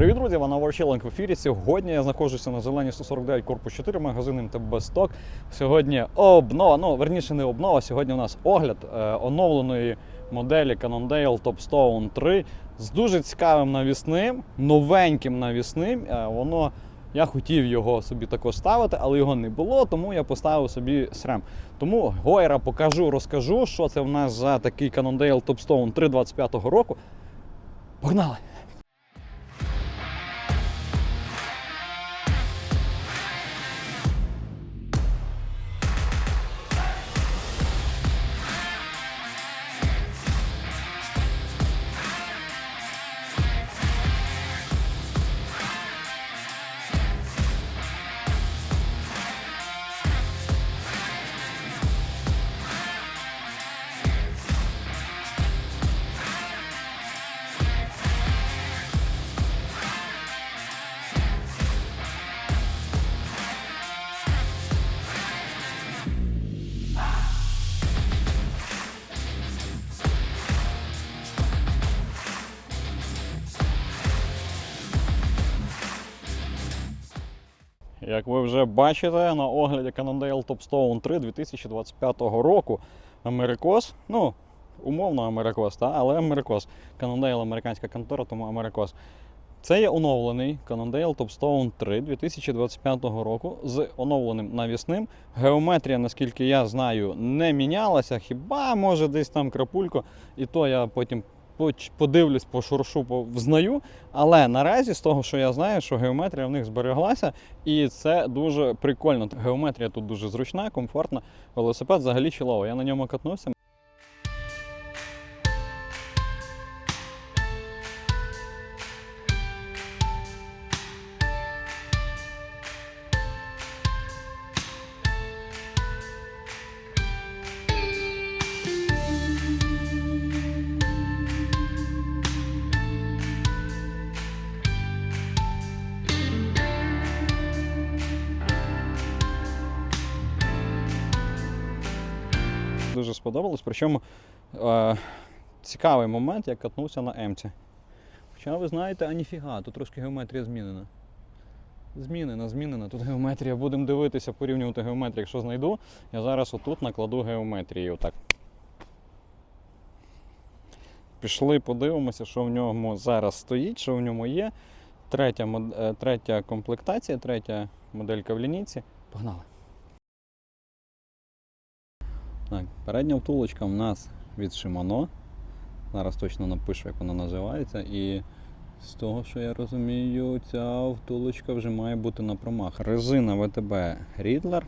Привіт, друзі! Вона Ворчеленк в ефірі. Сьогодні я знаходжуся на зеленій 149 корпус 4, магазин МТБ Сток. Сьогодні обнова, ну верніше не обнова. Сьогодні у нас огляд е, оновленої моделі Cannondale Topstone 3 з дуже цікавим навісним, новеньким навісним. Е, воно я хотів його собі також ставити, але його не було, тому я поставив собі SRAM. Тому Гойра покажу, розкажу, що це в нас за такий Cannondale Topstone 3 25 року. Погнали! Як ви вже бачите, на огляді Cannondale Topstone 3 2025 року Америкос, ну, умовно Америкос, та, але Америкос. Cannondale американська контора, тому Америкос. Це є оновлений Cannondale Topstone 3 2025 року з оновленим навісним. Геометрія, наскільки я знаю, не мінялася. Хіба може десь там крапулько, і то я потім подивлюсь, пошуршу, по- взнаю. Але наразі, з того, що я знаю, що геометрія в них збереглася, і це дуже прикольно. Геометрія тут дуже зручна, комфортна. Велосипед взагалі чіловий. Я на ньому катнувся. Сподобалось. Причому е, цікавий момент, я катнувся на Емці. Хоча ви знаєте, а ніфіга, тут трошки геометрія змінена. Змінена, змінена. Тут геометрія. Будемо дивитися, порівнювати геометрію. Якщо знайду, я зараз отут накладу геометрію. Отак. Пішли, подивимося, що в ньому зараз стоїть, що в ньому є. Третя, е, третя комплектація, третя моделька в лінійці. Погнали. Так, передня втулочка в нас від Shimano. Зараз точно напишу, як вона називається. І з того, що я розумію, ця втулочка вже має бути на промах. Резина ВТБ Riddler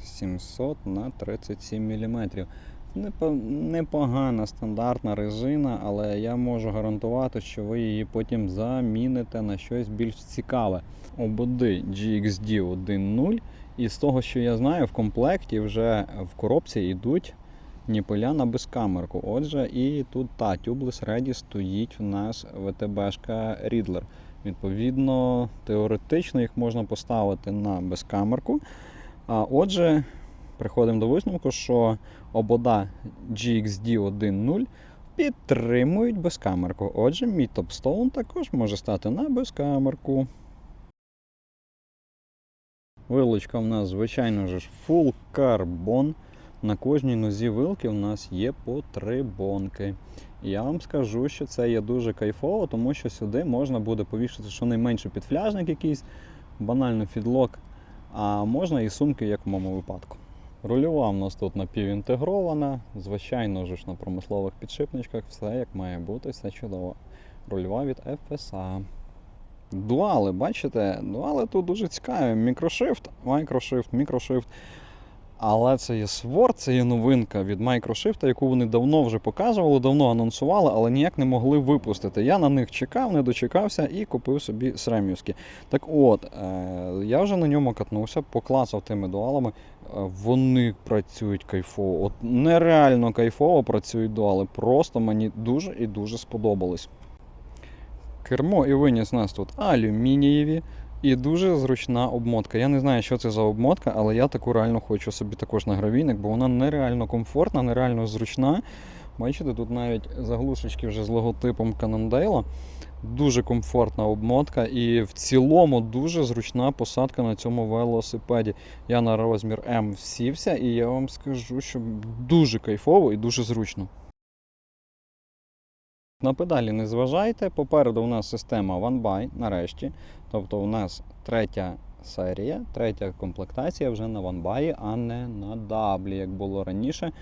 700 на 37 мм. Непогана стандартна резина, але я можу гарантувати, що ви її потім заміните на щось більш цікаве. Ободи GXD 1.0. І з того, що я знаю, в комплекті вже в коробці йдуть ніпеля на безкамерку. Отже, і тут та Tubeless Ready стоїть у нас ВТБшка Riddler. Відповідно, теоретично їх можна поставити на безкамерку. А отже, приходимо до висновку, що обода GXD 1.0 підтримують безкамерку. Отже, мій Topstone також може стати на безкамерку. Вилочка в нас, звичайно ж, full carbon. На кожній нозі вилки в нас є по три бонки. Я вам скажу, що це є дуже кайфово, тому що сюди можна буде повішати щонайменше підфляжник якийсь, банально фідлок, а можна і сумки, як в моєму випадку. Рульова в нас тут напівінтегрована, звичайно ж на промислових підшипничках, все як має бути, все чудово. Рульова від FSA. Дуали, бачите? Дуали тут дуже цікаві. Мікрошифт, майкрошифт, мікрошифт. Але це є Sword, це є новинка від Microsoft, яку вони давно вже показували, давно анонсували, але ніяк не могли випустити. Я на них чекав, не дочекався і купив собі сремівські. Так от, е, я вже на ньому катнувся, поклацав тими дуалами. Е, Вони працюють кайфово. От нереально кайфово працюють дуали. Просто мені дуже і дуже сподобались. Кермо і виніс нас тут алюмінієві і дуже зручна обмотка. Я не знаю, що це за обмотка, але я таку реально хочу собі також на гравійник, бо вона нереально комфортна, нереально зручна. Бачите, тут навіть заглушечки вже з логотипом Cannondale. Дуже комфортна обмотка і в цілому дуже зручна посадка на цьому велосипеді. Я на розмір М всівся, і я вам скажу, що дуже кайфово і дуже зручно. На педалі не зважайте. Попереду у нас система One By, нарешті. Тобто у нас третя серія, третя комплектація вже на One By, а не на даблі, як було раніше.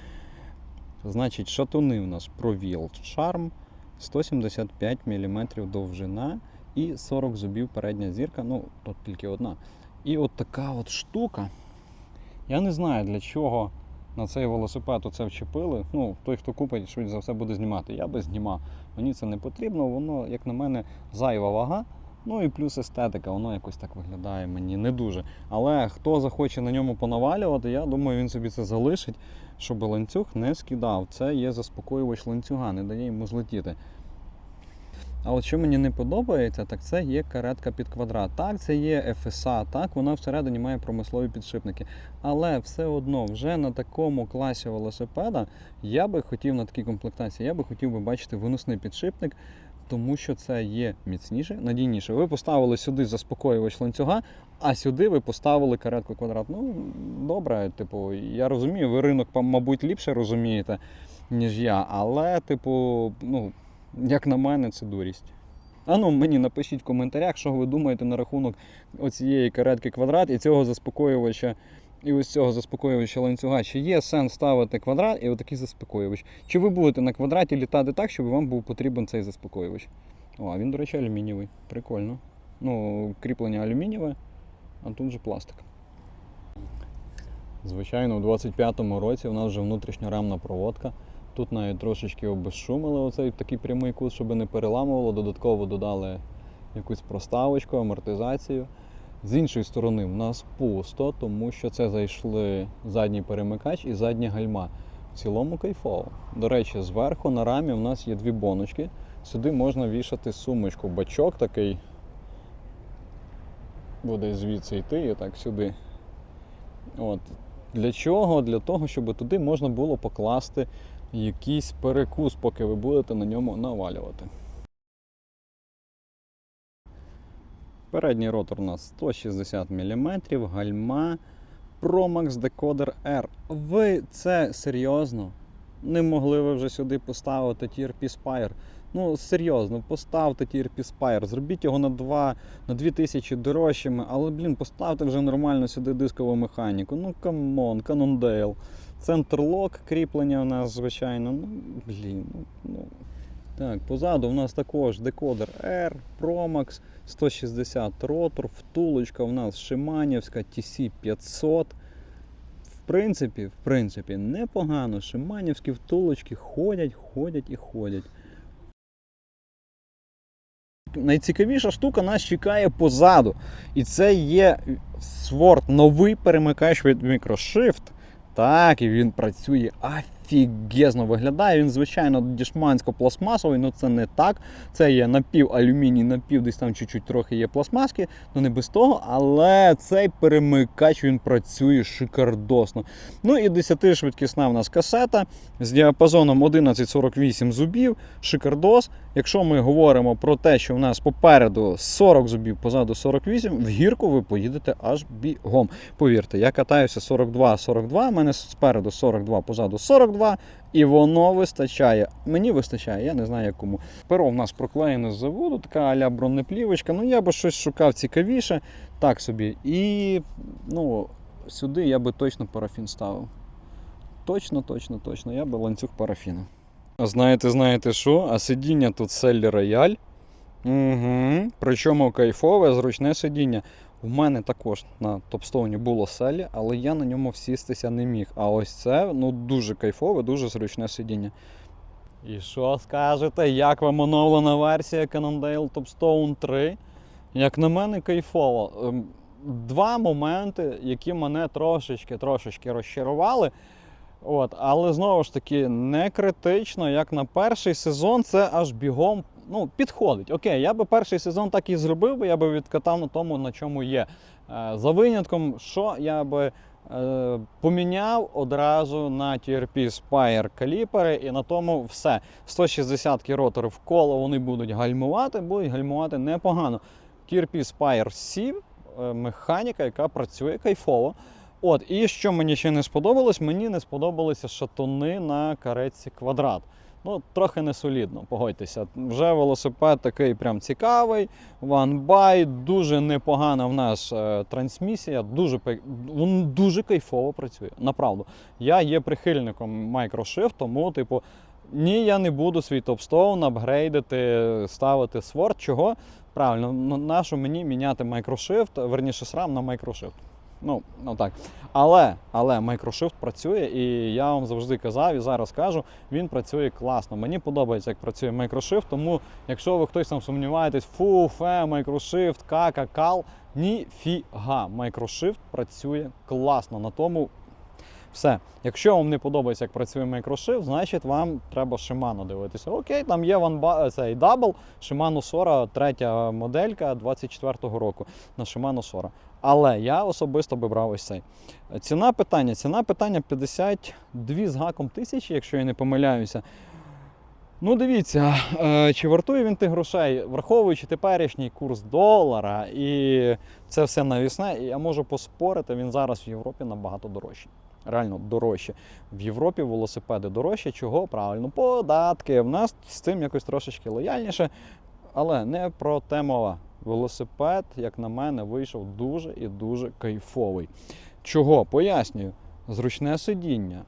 Значить, шатуни у нас Pro Charm, 175 мм довжина і 40 зубів передня зірка. Ну, тут тільки одна. І от така от штука. Я не знаю для чого на цей велосипед оце вчепили. Ну, той, хто купить, швидше за все буде знімати. Я би знімав. Мені це не потрібно, воно, як на мене, зайва вага. Ну і плюс естетика, воно якось так виглядає мені не дуже. Але хто захоче на ньому понавалювати, я думаю, він собі це залишить, щоб ланцюг не скидав. Це є заспокоювач ланцюга, не дає йому злетіти. А от що мені не подобається, так це є каретка під квадрат. Так, це є FSA, так, вона всередині має промислові підшипники. Але все одно вже на такому класі велосипеда я би хотів на такій комплектації, я би хотів би бачити виносний підшипник, тому що це є міцніше, надійніше. Ви поставили сюди заспокоювач ланцюга, а сюди ви поставили каретку квадрат. Ну, добре, типу, я розумію, ви ринок, мабуть, ліпше розумієте, ніж я, але, типу, ну, як на мене, це дурість. А ну мені напишіть в коментарях, що ви думаєте на рахунок оцієї каретки квадрат і цього заспокоювача, і ось цього заспокоювача ланцюга. Чи є сенс ставити квадрат і отакий заспокоювач? Чи ви будете на квадраті літати так, щоб вам був потрібен цей заспокоювач? О, а він, до речі, алюмінієвий. Прикольно. Ну, кріплення алюмінієве, а тут же пластик. Звичайно, у 25-му році у нас вже внутрішньорамна проводка. Тут навіть трошечки обезшумили оцей такий прямий кут, щоб не переламувало. Додатково додали якусь проставочку, амортизацію. З іншої сторони, в нас пусто, тому що це зайшли задній перемикач і задня гальма. В цілому кайфово. До речі, зверху на рамі у нас є дві боночки. Сюди можна вішати сумочку. Бачок такий буде звідси йти і так сюди. От. Для чого? Для того, щоб туди можна було покласти якийсь перекус, поки ви будете на ньому навалювати. Передній ротор у нас 160 мм, гальма Promax Decoder R. Ви це серйозно? Не могли ви вже сюди поставити TRP Spire? Ну, серйозно, поставте TRP Spire, зробіть його на 2 на 2000 дорожчими, але, блін, поставте вже нормально сюди дискову механіку. Ну, камон, Cannondale. Центр лок, кріплення у нас, звичайно. Ну, блін. Ну, ну. Так, позаду у нас також декодер R, Promax, 160 ротор, втулочка у нас Шиманівська TC500. В принципі, в принципі, непогано. Шиманівські втулочки ходять, ходять і ходять. Найцікавіша штука нас чекає позаду. І це є Sword, новий перемикач від Microshift. Так, і він працює офігезно виглядає. Він, звичайно, дішмансько-пластмасовий, але це не так. Це є напів алюміній, напів десь там чуть-чуть трохи є пластмаски, ну не без того. Але цей перемикач він працює шикардосно. Ну і 10-швидкісна в нас касета з діапазоном 1148 зубів, шикардос. Якщо ми говоримо про те, що в нас попереду 40 зубів, позаду 48, в гірку ви поїдете аж бігом. Повірте, я катаюся 42-42, в мене спереду 42, позаду 42, і воно вистачає. Мені вистачає, я не знаю як. Перо в нас проклеєне з заводу, така аля бронеплівочка. Ну я би щось шукав цікавіше, так собі. І ну, сюди я би точно парафін ставив. Точно, точно, точно, я би ланцюг парафіну. Знаєте, знаєте що? А сидіння тут селі рояль. Угу. Причому кайфове, зручне сидіння. У мене також на топстоуні було селі, але я на ньому всістися не міг. А ось це ну, дуже кайфове, дуже зручне сидіння. І що скажете, як вам оновлена версія Cannondale Topstone 3? Як на мене, кайфово. Ем, Два моменти, які мене трошечки трошечки розчарували. От, але знову ж таки, не критично, як на перший сезон, це аж бігом ну, підходить. Окей, я би перший сезон так і зробив, би, я би відкатав на тому, на чому є. Е, За винятком, що я би Е, поміняв одразу на TRP Spire каліпери, і на тому все. 160 роторів в коло вони будуть гальмувати, будуть гальмувати непогано. TRP Spire 7 е, механіка, яка працює кайфово. От, і що мені ще не сподобалось, мені не сподобалися шатуни на кареці квадрат. Ну, трохи не солідно, погодьтеся. Вже велосипед такий прям цікавий. By, дуже непогана в нас е, трансмісія, дуже, він дуже кайфово працює. Направду. Я є прихильником Microshift, тому, типу, ні, я не буду свій топстоун апгрейдити, ставити Sword. Чого? Правильно, нащо мені міняти Microshift, верніше SRAM на Microshift. Ну, ну так. Але, але Microshift працює, і я вам завжди казав і зараз кажу, він працює класно. Мені подобається, як працює Microshift, тому якщо ви хтось там сумніваєтесь, фу, фе, Microshift, кака, кал, ніфіга. Microshift працює класно. На тому все. Якщо вам не подобається, як працює Microshift, значить вам треба Shimano дивитися. Окей, там є One Ba- цей Double, Shimano Sora, третя моделька 24-го року на Shimano Sora. Але я особисто би брав ось цей. Ціна питання. Ціна питання 52 з гаком тисячі, якщо я не помиляюся. Ну, дивіться, е, чи вартує він тих грошей, враховуючи теперішній курс долара і це все навісне, я можу поспорити, він зараз в Європі набагато дорожчий. Реально дорожче. В Європі велосипеди дорожче. Чого? Правильно, податки. В нас з цим якось трошечки лояльніше, але не про те мова. Велосипед, як на мене, вийшов дуже і дуже кайфовий. Чого? Пояснюю. Зручне сидіння,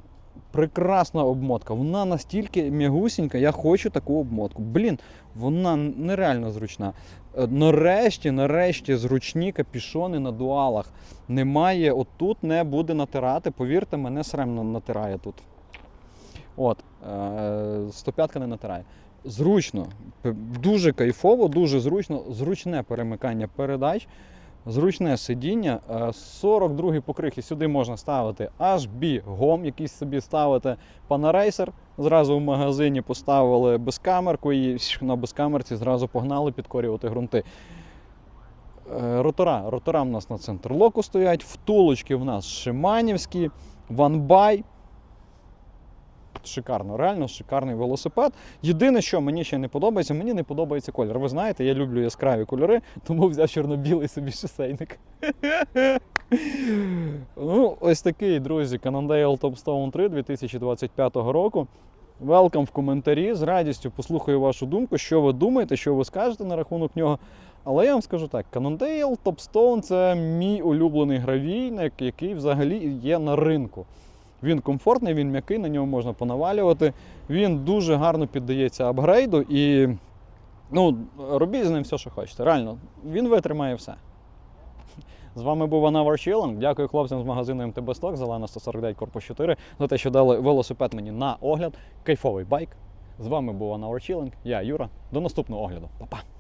прекрасна обмотка. Вона настільки м'ягусінька, я хочу таку обмотку. Блін, вона нереально зручна. Е, Нарешті, нарешті, зручні капішони на дуалах. Немає, отут не буде натирати. Повірте, мене сремно натирає тут. От, е, 105 не натирає. Зручно, дуже кайфово, дуже зручно, зручне перемикання передач, зручне сидіння. Е, 42-й покрив і сюди можна ставити HB гом, якийсь собі ставити панарейсер. Зразу в магазині поставили безкамерку і на безкамерці зразу погнали підкорювати ґрунти. Е, Ротора. Ротора в нас на центр локу стоять, втулочки в нас шиманівські, ванбай. Шикарно, реально шикарний велосипед. Єдине, що мені ще не подобається, мені не подобається колір. Ви знаєте, я люблю яскраві кольори, тому взяв чорно-білий собі шосейник. ну, ось такий, друзі, Cannondale Topstone 3 2025 року. Велкам в коментарі. З радістю послухаю вашу думку, що ви думаєте, що ви скажете на рахунок нього. Але я вам скажу так: Cannondale Topstone це мій улюблений гравійник, який взагалі є на ринку. Він комфортний, він м'який, на ньому можна понавалювати. Він дуже гарно піддається апгрейду і ну, робіть з ним все, що хочете. Реально, він витримає все. З вами був Анавар Chilling. Дякую хлопцям з магазину МТБ Сток, зелена 149 корпус 4, за те, що дали велосипед мені на огляд. Кайфовий байк. З вами був Анавар Chilling. Я Юра. До наступного огляду. Па-па!